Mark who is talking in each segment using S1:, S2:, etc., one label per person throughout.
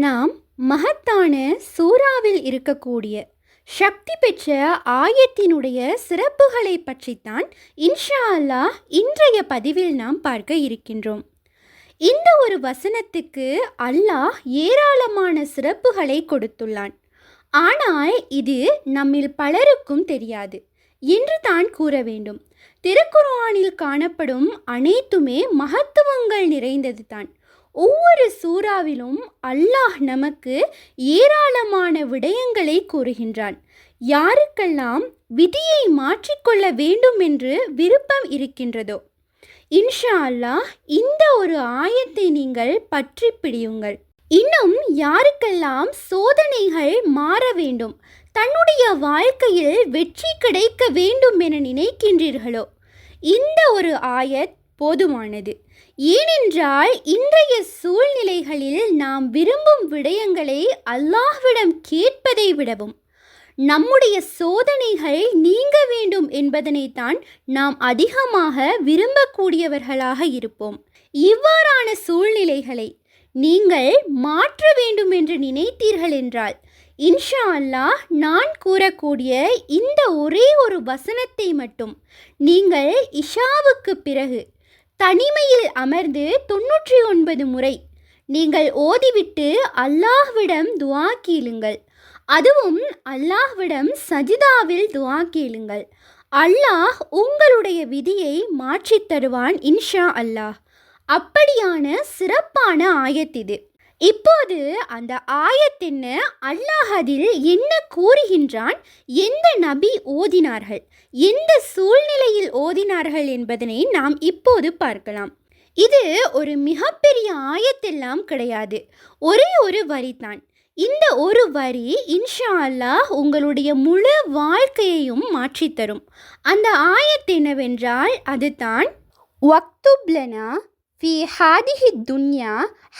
S1: நாம் மகத்தான சூறாவில் இருக்கக்கூடிய சக்தி பெற்ற ஆயத்தினுடைய சிறப்புகளை பற்றித்தான் இன்ஷா அல்லாஹ் இன்றைய பதிவில் நாம் பார்க்க இருக்கின்றோம். இந்த ஒரு வசனத்துக்கு அல்லாஹ் ஏராளமான சிறப்புகளை கொடுத்துள்ளான். ஆனால் இது நம்மில் பலருக்கும் தெரியாது. என்று தான் கூற வேண்டும். திருக்குர்ஆனில் காணப்படும் அனைத்துமே மகத்துவங்கள் நிறைந்தது தான் ஒவ்வொரு சூறாவிலும் அல்லாஹ் நமக்கு ஏராளமான விடயங்களை கூறுகின்றான். யாருக்கெல்லாம் விதியை மாற்றிக்கொள்ள வேண்டும் என்று விருப்பம் இருக்கின்றதோ இன்ஷா அல்லாஹ் இந்த ஒரு ஆயத்தை நீங்கள் பற்றி பிடியுங்கள். இன்னும் யாருக்கெல்லாம் சோதனைகள் மாற வேண்டும் தன்னுடைய வாழ்க்கையில் வெற்றி கிடைக்க வேண்டும் என நினைக்கின்றீர்களோ இந்த ஒரு ஆயத் போதுமானது. ஏனென்றால் இன்றைய சூழ்நிலைகளில் நாம் விரும்பும் விடயங்களை அல்லாஹ்விடம் கேட்பதை விடவும். நம்முடைய சோதனைகள் நீங்க வேண்டும் என்பதனைத்தான் நாம் அதிகமாக விரும்பக்கூடியவர்களாக இருப்போம். இவ்வாறான சூழ்நிலைகளை நீங்கள் மாற்ற வேண்டும் என்று நினைத்தீர்கள் என்றால் இன்ஷா அல்லாஹ் நான் கூறக்கூடிய இந்த ஒரே ஒரு வசனத்தை மட்டும் நீங்கள் இஷாவுக்கு பிறகு தனிமையில் அமர்ந்து தொன்னூற்றி ஒன்பது முறை நீங்கள் ஓதிவிட்டு அல்லாஹ்விடம் துவா கேளுங்கள். அதுவும் அல்லாஹ்விடம் சஜிதாவில் துவா கேளுங்கள். அல்லாஹ் உங்களுடைய விதியை மாற்றித் தருவான் இன்ஷா அல்லாஹ். அப்படியான சிறப்பான ஆயத்திது இது. இப்போது அந்த ஆயத்தின்னு அல்லாஹ் அதில் என்ன கூறுகின்றான்? எந்த நபி ஓதினார்கள்? எந்த சூழ்நிலையில் ஓதினார்கள் என்பதனை நாம் இப்போது பார்க்கலாம். இது ஒரு மிகப்பெரிய ஆயத்தெல்லாம் கிடையாது. ஒரே ஒரு வரிதான் இந்த ஒரு வரி இன்ஷா அல்லாஹ் உங்களுடைய முழு வாழ்க்கையையும் மாற்றித்தரும் அந்த ஆயத்து என்னவென்றால் அதுதான் வக்துப்லனா ஃபி ஹாதிஹி துன்யா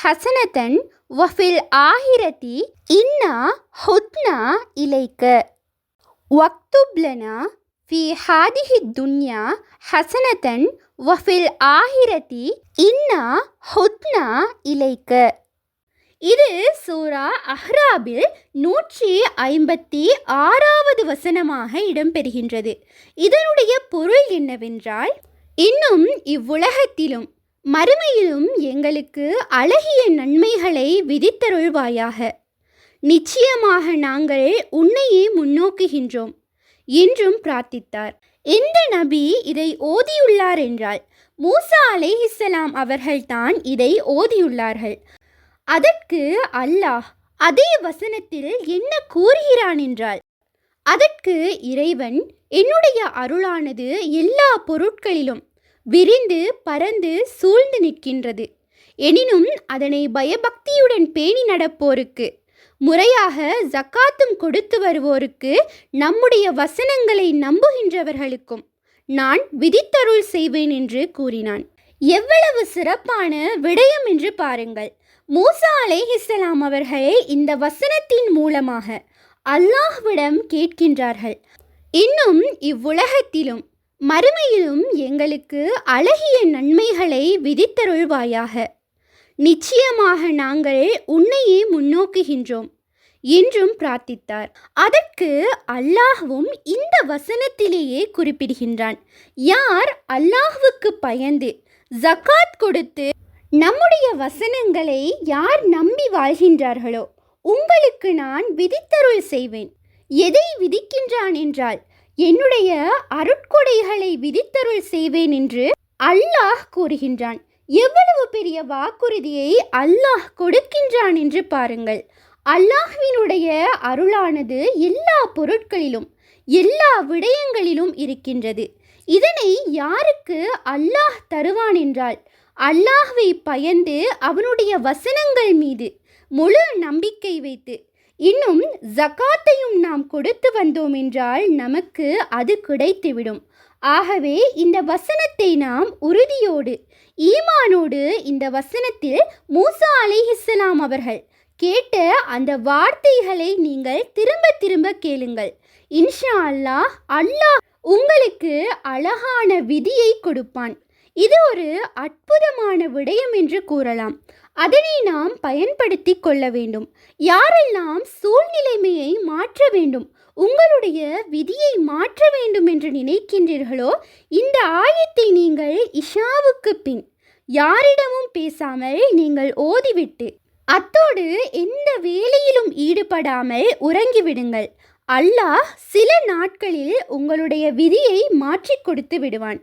S1: ஹசனதன் வஃபில் ஆஹிரதி இன்னா ஹுத்னா இலைக்க வக்துப்லனா ஃபி ஹாதிஹி துன்யா ஹசனதன் வஃபில் ஆஹிரதி இன்னா ஹுத்னா இலைக்க இது சூரா அஹ்ராபில் நூற்றி ஐம்பத்தி ஆறாவது வசனமாக இடம்பெறுகின்றது. இதனுடைய பொருள் என்னவென்றால் இன்னும் இவ்வுலகத்திலும் மறுமையிலும் எங்களுக்கு அழகிய நன்மைகளை விதித்தருள்வாயாக. நிச்சயமாக நாங்கள் உன்னையே முன்னோக்குகின்றோம் என்றும் பிரார்த்தித்தார். எந்த நபி இதை ஓதியுள்ளார் என்றால் மூசா அலேஹிஸ்ஸலாம் அவர்கள்தான் இதை ஓதியுள்ளார்கள். அதற்கு அல்லாஹ் அதே வசனத்தில் என்ன கூறுகிறான் என்றால் அதற்கு இறைவன் என்னுடைய அருளானது எல்லா பொருட்களிலும் விரிந்து பறந்து சூழ்ந்து நிற்கின்றது. எனினும் அதனை பயபக்தியுடன் பேணி நடப்போருக்கு முறையாக ஜக்காத்தும் கொடுத்து வருவோருக்கு நம்முடைய வசனங்களை நம்புகின்றவர்களுக்கும் நான் விதித்தருள் செய்வேன் என்று கூறினான். எவ்வளவு சிறப்பான விடயம் என்று பாருங்கள். மூசா அலேஹிஸ்லாம் அவர்களே இந்த வசனத்தின் மூலமாக அல்லாஹ்விடம் கேட்கின்றார்கள். இன்னும் இவ்வுலகத்திலும் மறுமையிலும் எங்களுக்கு அழகிய நன்மைகளை விதித்தருள்வாயாக. நிச்சயமாக நாங்கள் உன்னையே முன்னோக்குகின்றோம் என்றும் பிரார்த்தித்தார். அதற்கு அல்லாஹ்வும் இந்த வசனத்திலேயே குறிப்பிடுகின்றான். யார் அல்லாஹ்வுக்கு பயந்து ஜக்காத் கொடுத்து நம்முடைய வசனங்களை யார் நம்பி வாழ்கின்றார்களோ உங்களுக்கு நான் விதித்தருள் செய்வேன். எதை விதிக்கின்றான் என்றால் என்னுடைய அருட்கொடைகளை விதித்தருள் செய்வேன் என்று அல்லாஹ் கூறுகின்றான். எவ்வளவு பெரிய வாக்குறுதியை அல்லாஹ் கொடுக்கின்றான் என்று பாருங்கள். அல்லாஹ்வினுடைய அருளானது எல்லா பொருட்களிலும் எல்லா விடயங்களிலும் இருக்கின்றது. இதனை யாருக்கு அல்லாஹ் தருவான் என்றால் அல்லாஹ்வை பயந்து அவனுடைய வசனங்கள் மீது.
S2: முழு நம்பிக்கை வைத்து இன்னும் ஜக்காத்தையும் நாம் கொடுத்து வந்தோம் என்றால் நமக்கு அது கிடைத்துவிடும். ஆகவே இந்த வசனத்தை நாம் உறுதியோடு ஈமானோடு இந்த வசனத்தில் மூசா அலிஹிஸ்லாம் அவர்கள் கேட்ட அந்த வார்த்தைகளை நீங்கள் திரும்ப திரும்ப கேளுங்கள். இன்ஷா அல்லாஹ் அல்லாஹ் உங்களுக்கு அழகான விதியை கொடுப்பான். இது ஒரு அற்புதமான விடயம் என்று கூறலாம். அதனை நாம் பயன்படுத்தி கொள்ள வேண்டும். யாரெல்லாம் சூழ்நிலைமையை மாற்ற வேண்டும் உங்களுடைய விதியை மாற்ற வேண்டும் என்று நினைக்கின்றீர்களோ இந்த ஆயத்தை நீங்கள் இஷாவுக்கு பின் யாரிடமும் பேசாமல் நீங்கள் ஓதிவிட்டு அத்தோடு எந்த வேலையிலும் ஈடுபடாமல் உறங்கிவிடுங்கள். அல்லாஹ் சில நாட்களில் உங்களுடைய விதியை மாற்றிக் கொடுத்து விடுவான்.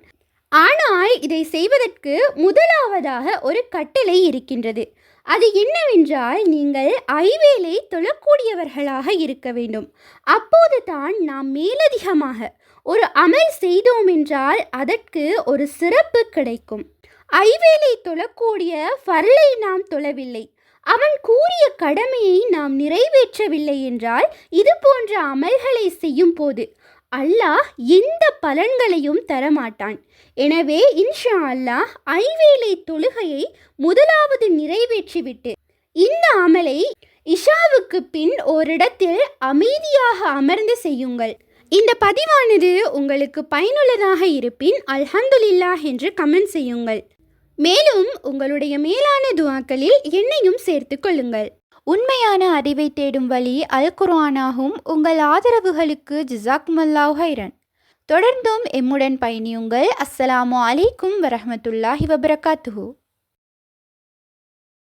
S2: ஆனால் இதை செய்வதற்கு முதலாவதாக ஒரு கட்டளை இருக்கின்றது. அது என்னவென்றால் நீங்கள் ஐவேளை தொழக்கூடியவர்களாக இருக்க வேண்டும். அப்போது தான் நாம் மேலதிகமாக ஒரு அமல் செய்தோம் என்றால் அதற்கு ஒரு சிறப்பு கிடைக்கும். ஐவேளை தொழக்கூடிய ஃபர்லை நாம் தொழவில்லை. அவன் கூறிய கடமையை நாம் நிறைவேற்றவில்லை என்றால் இது போன்ற அமல்களை செய்யும் போது அல்லாஹ் எந்த பலன்களையும் தரமாட்டான். எனவே இன்ஷா அல்லாஹ் ஐவேளை தொழுகையை முதலாவது நிறைவேற்றிவிட்டு இந்த அமலை இஷாவுக்கு பின் ஓரிடத்தில் அமைதியாக அமர்ந்து செய்யுங்கள். இந்த பதிவானது உங்களுக்கு பயனுள்ளதாக இருப்பின் அல்ஹம்துலில்லாஹ் என்று கமெண்ட் செய்யுங்கள். மேலும் உங்களுடைய மேலான துவாக்களில் என்னையும் சேர்த்து கொள்ளுங்கள்.
S1: உண்மையான அறிவை தேடும் வழி அல் குர்ஆனாகும் உங்கள் ஆதரவுகளுக்கு ஜிசாக்மல்லாஹ் ஹைரன். தொடர்ந்தும் எம்முடன் பயணியுங்கள். அஸ்ஸலாமு அலைக்கும் வரஹ்மத்துல்லாஹி வபரகாத்துஹூ.